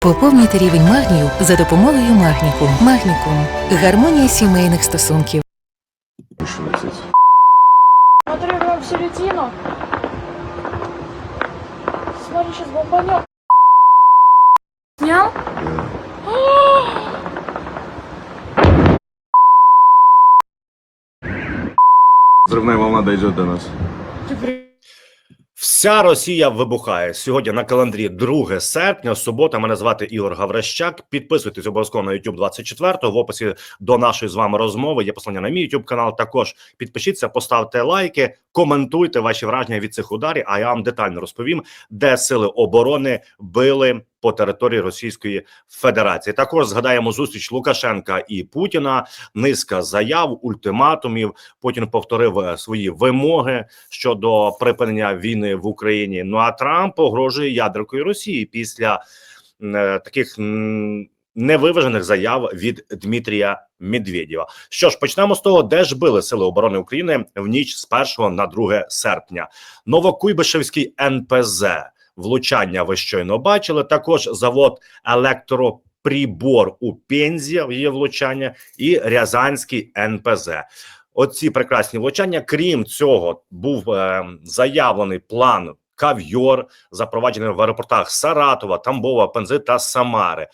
Поповнюйте рівень магнію за допомогою Магнікум. Магнікум гармонія сімейних стосунків. 16. Смотри в середину. Смотри, сейчас бомбанет. Снял? Да. Взрывная волна дойдет до нас. Ты при- Вся Росія вибухає сьогодні на календарі 2 серпня. Субота. Мене звати Ігор Гаврищак. Підписуйтесь обов'язково на YouTube 24 В описі до нашої з вами розмови є послання на мій YouTube канал. Також підпишіться, поставте лайки, коментуйте ваші враження від цих ударів. А я вам детально розповім, де сили оборони били по території Російської Федерації. Також згадаємо зустріч Лукашенка і Путіна. Низка заяв, ультиматумів. Путін повторив е, свої вимоги щодо припинення війни в Україні. Ну а Трамп погрожує ядеркою Росії після е, таких невиважених заяв від Дмитрія Медведєва. Що ж, почнемо з того, де ж били сили оборони України в ніч з 1 на 2 серпня. Новокуйбишевський НПЗ. Влучання ви щойно бачили. Також завод електроприбор у Пензі є влучання, і Рязанський НПЗ. Оці прекрасні влучання. Крім цього, був е, заявлений план кав'йор, запроваджений в аеропортах Саратова, Тамбова, Пензи та Самари.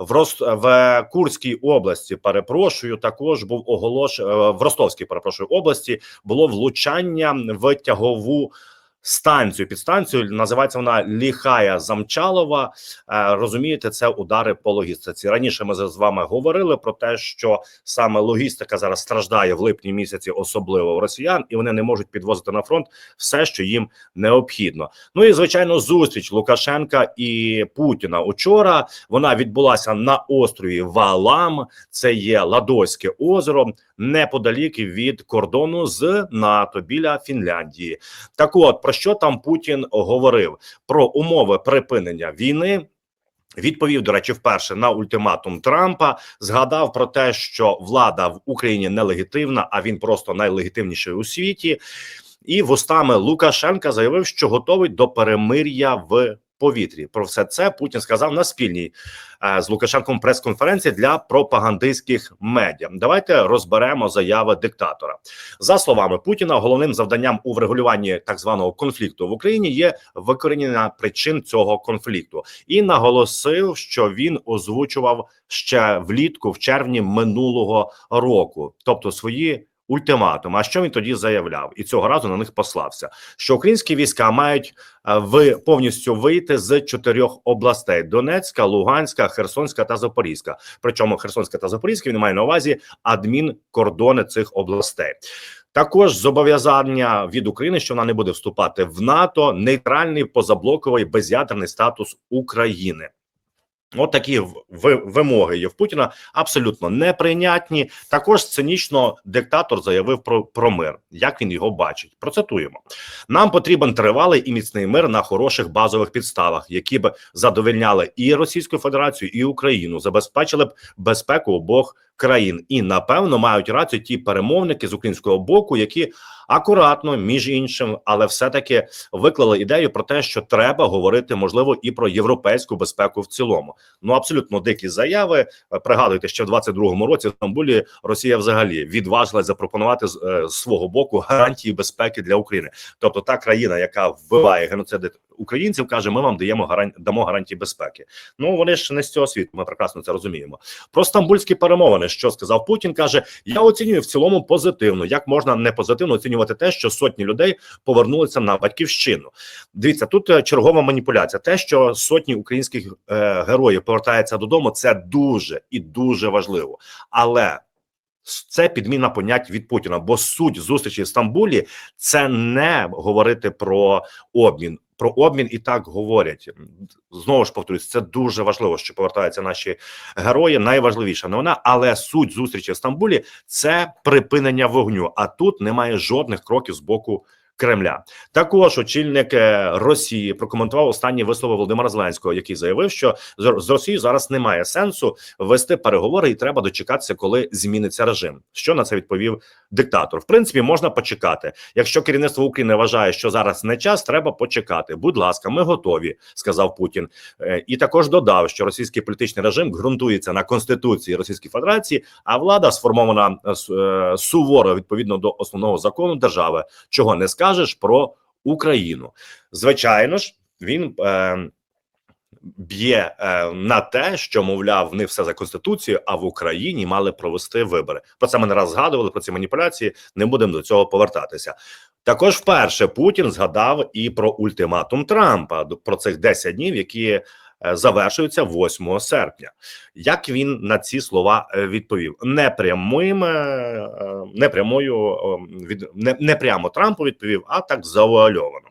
В Рос... в Курській області, перепрошую, також був оголош... е, в Ростовській, перепрошую, області було влучання в тягову станцію. Підстанцію називається вона Ліхая Замчалова. Е, розумієте, це удари по логістиці. Раніше ми з вами говорили про те, що саме логістика зараз страждає в липні місяці, особливо у росіян, і вони не можуть підвозити на фронт все, що їм необхідно. Ну і звичайно, зустріч Лукашенка і Путіна учора. Вона відбулася на острові Валам. Це є Ладойське озеро, неподалік від кордону з НАТО біля Фінляндії. Так, от про що там Путін говорив про умови припинення війни. Відповів, до речі, вперше на ультиматум Трампа. Згадав про те, що влада в Україні нелегітимна, а він просто найлегітимніший у світі. І вустами Лукашенка заявив, що готовий до перемир'я в повітрі. Про все це Путін сказав на спільній е, з Лукашенком прес-конференції для пропагандистських медіа. Давайте розберемо заяви диктатора. За словами Путіна, головним завданням у врегулюванні так званого конфлікту в Україні є викорінення причин цього конфлікту, і наголосив, що він озвучував ще влітку, в червні минулого року, тобто свої. Ультиматум, а що він тоді заявляв, і цього разу на них послався, що українські війська мають е, ви повністю вийти з чотирьох областей: Донецька, Луганська, Херсонська та Запорізька. Причому Херсонська та Запорізька він має на увазі адмінкордони цих областей. Також зобов'язання від України, що вона не буде вступати в НАТО, нейтральний позаблоковий без'ядерний статус України. От такі вимоги є в Путіна абсолютно неприйнятні. Також цинічно диктатор заявив про, про мир, як він його бачить. Процитуємо: нам потрібен тривалий і міцний мир на хороших базових підставах, які б задовольняли і Російську Федерацію, і Україну, забезпечили б безпеку обох країн. І напевно мають рацію ті перемовники з українського боку, які акуратно, між іншим, але все-таки виклали ідею про те, що треба говорити можливо і про європейську безпеку в цілому. Ну абсолютно дикі заяви. Е, Пригадуйте, що в 22-му році в Стамбулі Росія взагалі відважилась запропонувати з е, з свого боку гарантії безпеки для України. Тобто, та країна, яка вбиває геноциди українців, каже: ми вам даємо гаран... дамо гарантії безпеки. Ну вони ж не з цього світу. Ми прекрасно це розуміємо. Про стамбульські перемовини, що сказав Путін, каже: я оцінюю в цілому позитивно. Як можна не позитивно оцінювати те, що сотні людей повернулися на батьківщину? Дивіться, тут е, чергова маніпуляція. Те, що сотні українських е, героїв повертаються додому, це дуже і дуже важливо. Але це підміна понять від Путіна, бо суть зустрічі в Стамбулі це не говорити про обмін. Про обмін і так говорять знову ж повторюсь, це дуже важливо, що повертаються наші герої. Найважливіша новина, але суть зустрічі в Стамбулі це припинення вогню. А тут немає жодних кроків з боку Кремля. Також очільник е, Росії прокоментував останні вислови Володимира Зеленського, який заявив, що з Росією зараз немає сенсу вести переговори, і треба дочекатися, коли зміниться режим. Що на це відповів диктатор? В принципі, можна почекати. Якщо керівництво України вважає, що зараз не час, треба почекати. Будь ласка, ми готові, сказав Путін. Е, І також додав, що російський політичний режим ґрунтується на конституції Російської Федерації, а влада сформована е, суворо відповідно до основного закону держави. Чого не скажеш про Україну? Звичайно ж, він. Е, Б'є е, на те, що мовляв не все за конституцією, а в Україні мали провести вибори. Про це ми не раз згадували про ці маніпуляції. Не будемо до цього повертатися. Також вперше Путін згадав і про ультиматум Трампа про цих 10 днів, які е, завершуються 8 серпня. Як він на ці слова е, відповів? Не прямим, е, не прямою е, від не, не прямо Трампу відповів, а так завуальовано.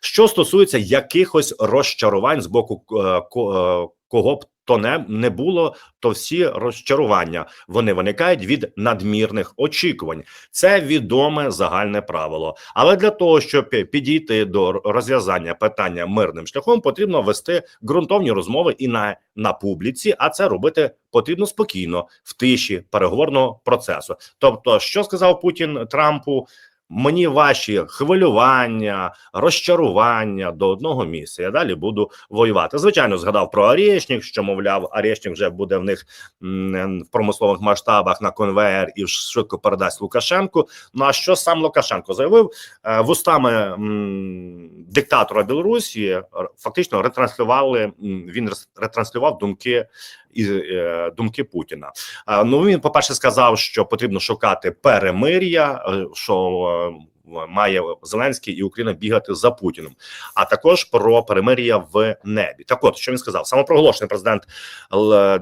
Що стосується якихось розчарувань з боку кого б то не, не було, то всі розчарування вони виникають від надмірних очікувань. Це відоме загальне правило. Але для того, щоб підійти до розв'язання питання мирним шляхом, потрібно вести ґрунтовні розмови і на, на публіці, а це робити потрібно спокійно в тиші переговорного процесу. Тобто, що сказав Путін Трампу? Мені ваші хвилювання, розчарування до одного місця. Я далі буду воювати. Звичайно, згадав про Арєшнік, що мовляв, Арєшнік вже буде в них в промислових масштабах на конвеєр і швидко передасть Лукашенку. Ну а що сам Лукашенко заявив Е, вустами диктатора Білорусі? Фактично ретранслювали він ретранслював думки і е, думки Путіна. Е, Ну він, по перше, сказав, що потрібно шукати перемир'я, е, що має Зеленський і Україна бігати за Путіним, а також про перемир'я в небі. Так, от що він сказав, самопроголошений президент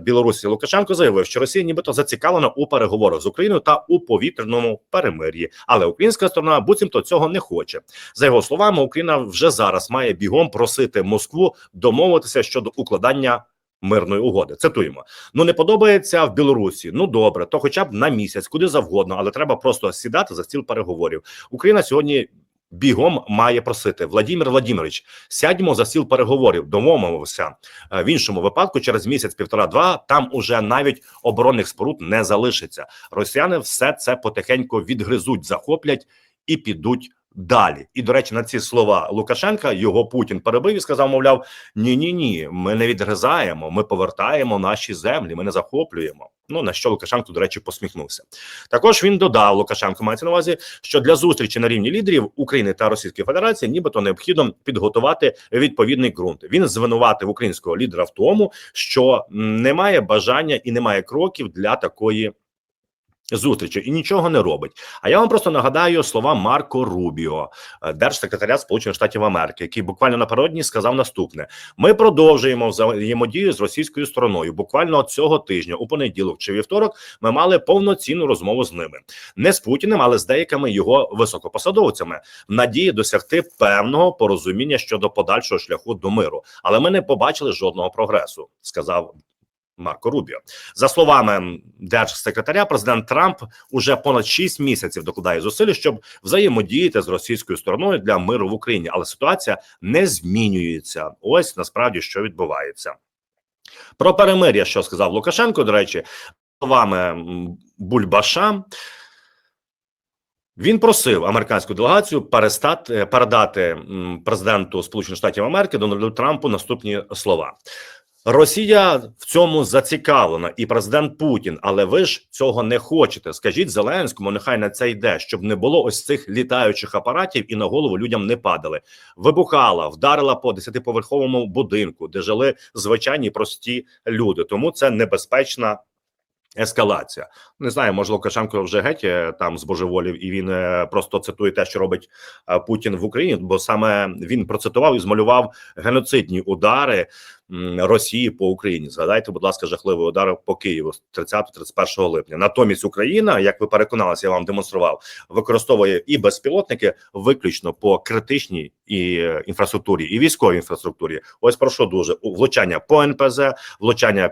Білорусі Лукашенко заявив, що Росія нібито зацікавлена у переговорах з Україною та у повітряному перемир'ї, але українська сторона буцімто цього не хоче. За його словами, Україна вже зараз має бігом просити Москву домовитися щодо укладання. Мирної угоди цитуємо. Ну не подобається в Білорусі. Ну добре, то хоча б на місяць, куди завгодно, але треба просто сідати за стіл переговорів. Україна сьогодні бігом має просити Владимир Владимирович, сядьмо за стіл переговорів, домовимося. Е, В іншому випадку, через місяць, півтора-два, там уже навіть оборонних споруд не залишиться. Росіяни все це потихеньку відгризуть, захоплять і підуть. Далі і до речі, на ці слова Лукашенка його Путін перебив і сказав: мовляв, ні, ні, ні, ми не відгризаємо, ми повертаємо наші землі, ми не захоплюємо. Ну на що Лукашенко, до речі, посміхнувся. Також він додав Лукашенко, мається на увазі, що для зустрічі на рівні лідерів України та Російської Федерації, нібито необхідно підготувати відповідний ґрунт. Він звинуватив українського лідера в тому, що немає бажання і немає кроків для такої. Зустрічі і нічого не робить. А я вам просто нагадаю слова Марко Рубіо, е, держсекретаря Сполучених Штатів Америки, який буквально напередодні сказав наступне: ми продовжуємо взаємодію з російською стороною. Буквально цього тижня, у понеділок чи вівторок, ми мали повноцінну розмову з ними, не з Путіним, але з деякими його високопосадовцями, в надії досягти певного порозуміння щодо подальшого шляху до миру. Але ми не побачили жодного прогресу, сказав. Марко Рубіо за словами держсекретаря, президент Трамп уже понад 6 місяців докладає зусиль, щоб взаємодіяти з російською стороною для миру в Україні, але ситуація не змінюється. Ось насправді що відбувається. Про перемир'я, що сказав Лукашенко. До речі, словами Бульбаша. Він просив американську делегацію перестати передати президенту Сполучених Штатів Америки Дональду Трампу наступні слова. Росія в цьому зацікавлена, і президент Путін. Але ви ж цього не хочете. Скажіть Зеленському, нехай на це йде, щоб не було ось цих літаючих апаратів і на голову людям не падали. Вибухала, вдарила по десятиповерховому будинку, де жили звичайні прості люди. Тому це небезпечна. Ескалація не знаю, може Лукашенко вже геть е, там збожеволів, і він е, просто цитує те, що робить е, Путін в Україні, бо саме він процитував і змалював геноцидні удари Росії по Україні. Згадайте, будь ласка, жахливий удар по Києву з 30-31 липня. Натомість Україна, як ви переконалися, я вам демонстрував, використовує і безпілотники виключно по критичній і е, інфраструктурі, і військовій інфраструктурі. Ось про що дуже влучання по НПЗ, влучання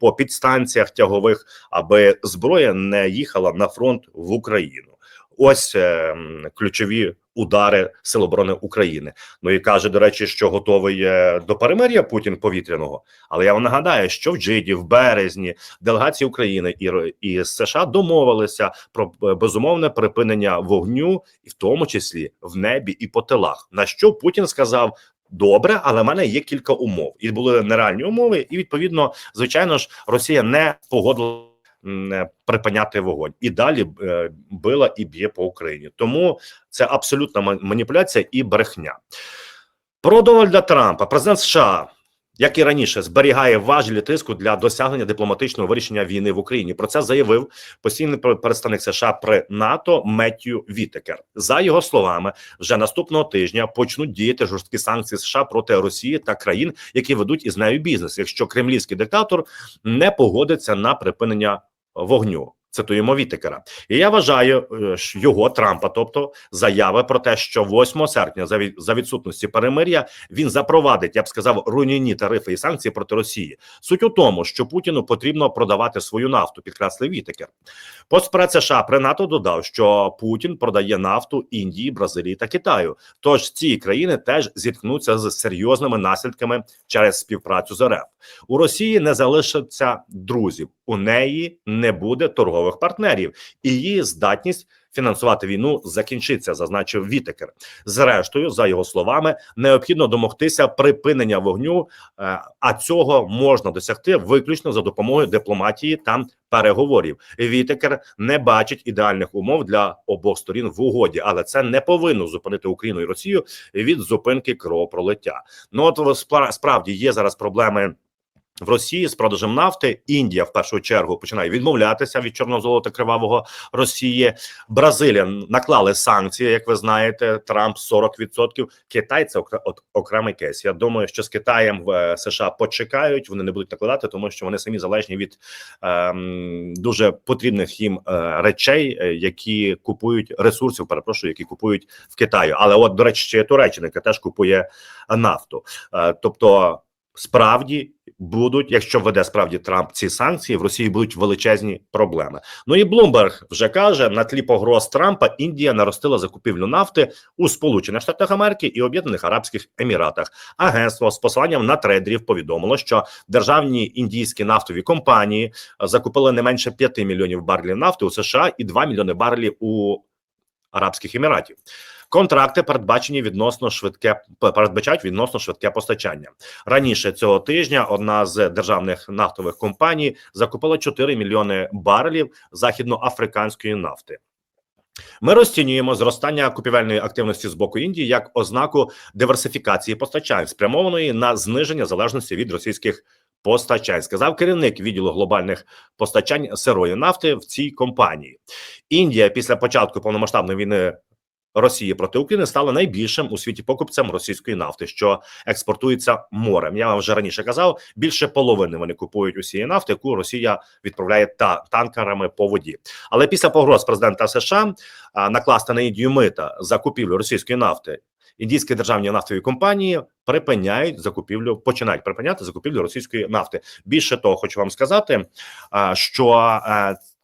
по підстанціях тягових, аби зброя не їхала на фронт в Україну. Ось е, ключові удари Сил оборони України. Ну і каже, до речі, що готовий е, до перемир'я Путін повітряного. Але я вам нагадаю, що в Джиді в березні делегації України і, і США домовилися про е, безумовне припинення вогню, і в тому числі в небі і по тилах. На що Путін сказав. Добре, але в мене є кілька умов, і були нереальні умови. І відповідно, звичайно ж, Росія не погодила припиняти вогонь і далі е, била і б'є по Україні. Тому це абсолютна ма- маніпуляція і брехня. Про Дональда Трампа, президент США, як і раніше, зберігає важелі тиску для досягнення дипломатичного вирішення війни в Україні. Про це заявив постійний представник США при НАТО Меттью Вітекер. За його словами, вже наступного тижня почнуть діяти жорсткі санкції США проти Росії та країн, які ведуть із нею бізнес, якщо кремлівський диктатор не погодиться на припинення вогню. Цитуємо Вітекера, і я вважаю е, його Трампа, тобто заяви про те, що 8 серпня за відсутності перемир'я він запровадить, я б сказав, руйнівні тарифи і санкції проти Росії. Суть у тому, що Путіну потрібно продавати свою нафту, підкреслив Вітекер. Постпред США при НАТО додав, що Путін продає нафту Індії, Бразилії та Китаю. Тож ці країни теж зіткнуться з серйозними наслідками через співпрацю з РФ. У Росії не залишиться друзів, у неї не буде торгових партнерів, і її здатність фінансувати війну закінчиться, зазначив Вітекер. Зрештою, за його словами, необхідно домогтися припинення вогню, е, а цього можна досягти виключно за допомогою дипломатії та переговорів. Вітекер не бачить ідеальних умов для обох сторін в угоді, але це не повинно зупинити Україну і Росію від зупинки кровопролиття. Ну от спра- справді є зараз проблеми. В Росії з продажем нафти Індія в першу чергу починає відмовлятися від чорного золота кривавого Росії. Бразилія наклали санкції, як ви знаєте. Трамп 40%. Китай це окре- окремий кейс. Я думаю, що з Китаєм в е, США почекають. Вони не будуть накладати, тому що вони самі залежні від ем, дуже потрібних їм е, речей, е, які купують ресурсів. Перепрошую, які купують в Китаї. Але от до речі, Туреччина, теж купує нафту. Тобто, справді будуть, якщо введе справді Трамп ці санкції, в Росії будуть величезні проблеми. Ну і Блумберг вже каже на тлі погроз Трампа Індія наростила закупівлю нафти у Сполучених Штатах Америки і Об'єднаних Арабських Еміратах. Агентство з посиланням на трейдерів повідомило, що державні індійські нафтові компанії е, закупили не менше 5 мільйонів барелів нафти у США і 2 мільйони барелів у Арабських Еміратів. Контракти передбачені відносно швидке передбачають відносно швидке постачання. Раніше цього тижня одна з державних нафтових компаній закупила 4 мільйони барелів західноафриканської нафти. Ми розцінюємо зростання купівельної активності з боку Індії як ознаку диверсифікації постачань, спрямованої на зниження залежності від російських постачань, сказав керівник відділу глобальних постачань сирої нафти в цій компанії. Індія після початку повномасштабної війни Росії проти України стала найбільшим у світі покупцем російської нафти, що експортується морем. Я вам вже раніше казав, більше половини вони купують усієї нафти, яку Росія відправляє та танкерами по воді. Але після погроз президента США накласти на Індію мита за купівлю російської нафти. Індійські державні нафтові компанії припиняють закупівлю, починають припиняти закупівлю російської нафти. Більше того, хочу вам сказати, що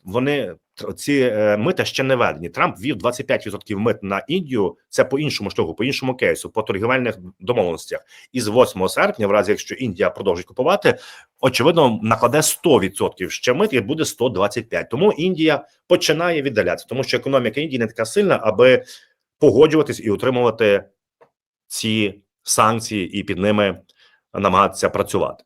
вони тр- ці е, мита ще не введені. Трамп ввів 25% мит на Індію. Це по іншому шляху, по іншому кейсу, по торгівельних домовленостях. І з 8 серпня, в разі якщо Індія продовжить купувати, очевидно, накладе 100% ще мит і буде 125. Тому Індія починає віддалятися, тому що економіка Індії не така сильна, аби погоджуватись і утримувати ці санкції і під ними намагатися працювати.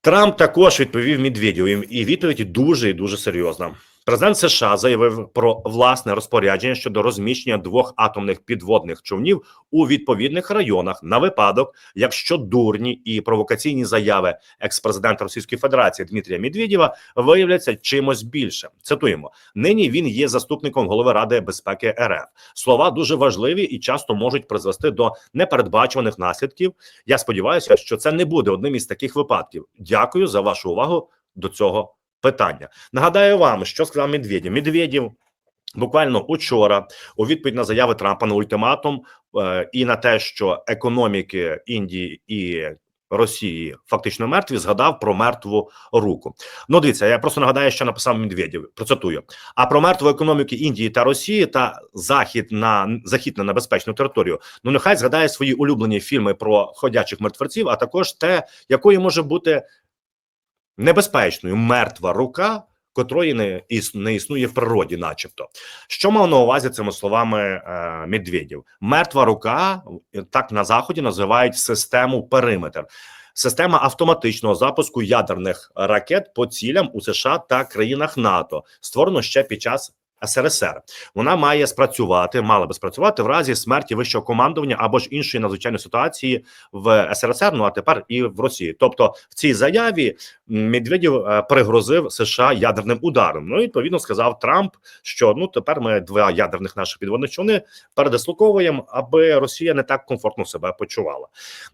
Трамп також відповів Медведєву, і відповідь дуже і дуже серйозна. Президент США заявив про власне розпорядження щодо розміщення двох атомних підводних човнів у відповідних районах на випадок, якщо дурні і провокаційні заяви екс-президента Російської Федерації Дмитрія Медведєва виявляться чимось більшим. Цитуємо: нині він є заступником голови Ради безпеки РФ. Слова дуже важливі і часто можуть призвести до непередбачуваних наслідків. Я сподіваюся, що це не буде одним із таких випадків. Дякую за вашу увагу до цього питання. Нагадаю вам, що сказав Медведєв. Медведєв буквально учора у відповідь на заяви Трампа на ультиматум е, і на те, що економіки Індії і Росії фактично мертві, згадав про мертву руку. Ну, дивіться, я просто нагадаю, що написав Медведєв. Процитую: а про мертву економіки Індії та Росії та захід на захід на небезпечну територію. Ну нехай згадає свої улюблені фільми про ходячих мертвеців, а також те, якою може бути небезпечною мертва рука, котрої не не існує в природі, начебто. Що мав на увазі цими словами е, Медведєв? Мертва рука е, так на заході називають систему периметр. Система автоматичного запуску ядерних ракет по цілям у США та країнах НАТО створено ще під час СРСР. Вона має спрацювати, мала би спрацювати в разі смерті вищого командування або ж іншої надзвичайної ситуації в СРСР. Ну а тепер і в Росії. Тобто, в цій заяві м, Медведєв е, пригрозив США ядерним ударом. Ну і відповідно сказав Трамп, що ну тепер ми два ядерних наших підводних човни передислоковуємо, аби Росія не так комфортно себе почувала.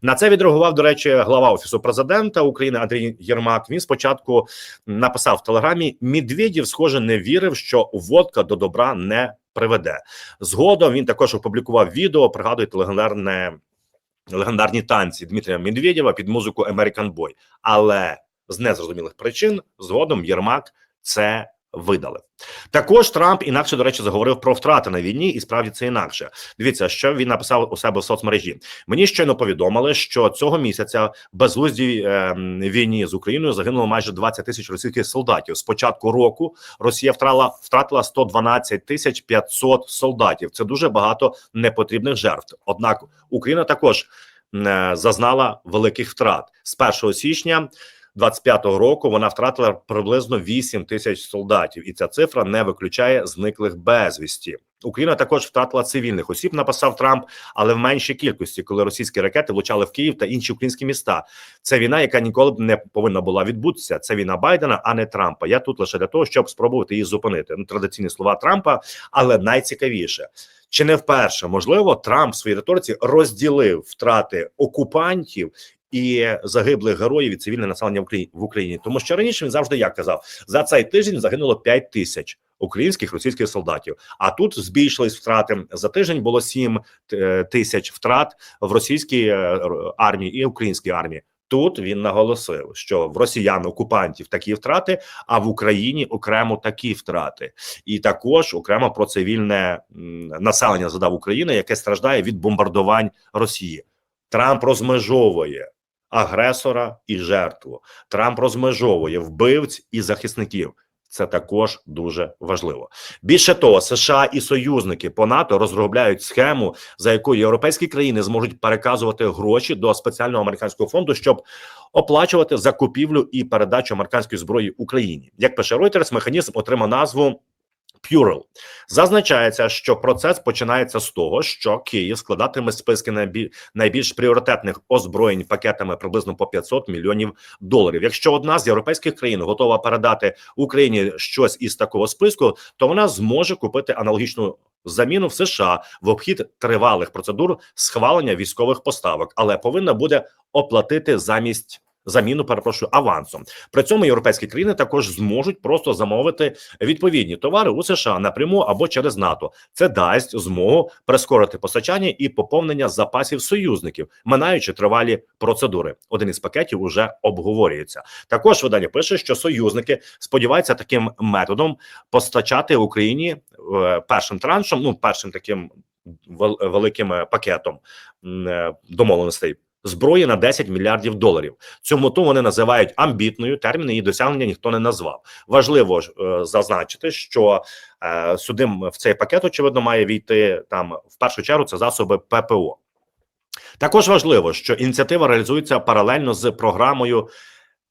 На це відреагував, до речі, глава офісу президента України Андрій Єрмак. Він спочатку написав в телеграмі: Медведєв, схоже, не вірив, що водка до добра не приведе. Згодом він також опублікував відео. Пригадуєте легендарне легендарні танці Дмитрія Медведєва під музику American Boy. Але з незрозумілих причин згодом Єрмак це видалив. Також Трамп інакше, до речі, заговорив про втрати на війні, і справді це інакше. Дивіться, що він написав у себе в соцмережі. Мені щойно повідомили, що цього місяця в безглуздій е, війні з Україною загинуло майже 20 тисяч російських солдатів. З початку року Росія втратила втратила 112 тисяч 500 солдатів. Це дуже багато непотрібних жертв. Однак Україна також е, зазнала великих втрат з 1 січня. 25-го року вона втратила приблизно 8 тисяч солдатів, і ця цифра не виключає зниклих безвісті. Україна також втратила цивільних осіб, написав Трамп, але в меншій кількості, коли російські ракети влучали в Київ та інші українські міста. Це війна, яка ніколи б не повинна була відбутися. Це війна Байдена, а не Трампа. Я тут лише для того, щоб спробувати її зупинити. Ну, традиційні слова Трампа, але найцікавіше. Чи не вперше можливо Трамп в своїй риториці розділив втрати окупантів і загиблих героїв і цивільне населення в Україні тому що раніше він завжди як казав за цей тиждень загинуло 5 тисяч українських російських солдатів. А тут збільшились втрати за тиждень. Було 7 е, тисяч втрат в російській е, армії і українській армії. Тут він наголосив, що в росіян окупантів такі втрати, а в Україні окремо такі втрати, і також окремо про цивільне населення задав України, яке страждає від бомбардувань Росії. Трамп розмежовує агресора і жертву. Трамп розмежовує вбивць і захисників. Це також дуже важливо. Більше того, США і союзники по НАТО розробляють схему, за якою європейські країни зможуть переказувати гроші до спеціального американського фонду, щоб оплачувати закупівлю і передачу американської зброї Україні. Як пише Reuters, механізм отримав назву Purell. Зазначається, що процес починається з того, що Київ складатиме списки найбіль... найбільш пріоритетних озброєнь пакетами приблизно по 500 мільйонів доларів. Якщо одна з європейських країн готова передати Україні щось із такого списку, то вона зможе купити аналогічну. Заміну в США в обхід тривалих процедур схвалення військових поставок, але повинна буде оплатити замість заміну, перепрошую, авансом. При цьому європейські країни також зможуть просто замовити відповідні товари у США напряму або через НАТО. Це дасть змогу прискорити постачання і поповнення запасів союзників, минаючи тривалі процедури. Один із пакетів уже обговорюється. Також видання пише, що союзники сподіваються таким методом постачати Україні е, першим траншем, ну першим таким великим е, пакетом е, домовленостей. Зброї на 10 мільярдів доларів. Цю мету вони називають амбітною. Термін її досягнення ніхто не назвав. Важливо ж, е, зазначити, що е, сюди в цей пакет очевидно має війти там в першу чергу. Це засоби ППО. Також важливо, що ініціатива реалізується паралельно з програмою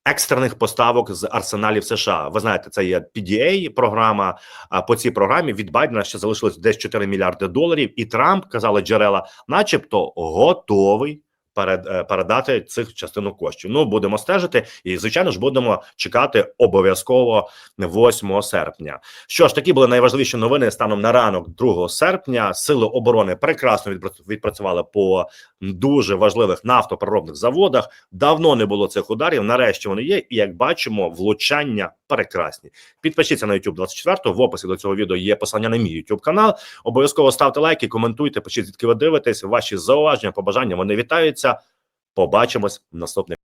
екстрених поставок з арсеналів США. Ви знаєте, це є PDA програма. А по цій програмі від Байдена ще залишилось десь 4 мільярди доларів. І Трамп казали джерела, начебто, готовий. Перед е, передати цих частину коштів. Ну будемо стежити, і звичайно ж будемо чекати обов'язково 8 серпня. Що ж, такі були найважливіші новини станом на ранок 2 серпня. Сили оборони прекрасно відпрацю- відпрацювали по дуже важливих нафтопереробних заводах. Давно не було цих ударів. Нарешті вони є. І як бачимо, влучання прекрасні. Підпишіться на YouTube 24 В описі до цього відео є посилання на мій YouTube канал. Обов'язково ставте лайки, коментуйте, пишіть, звідки ви дивитесь. Ваші зауваження, побажання вони вітаються. Побачимось в наступних.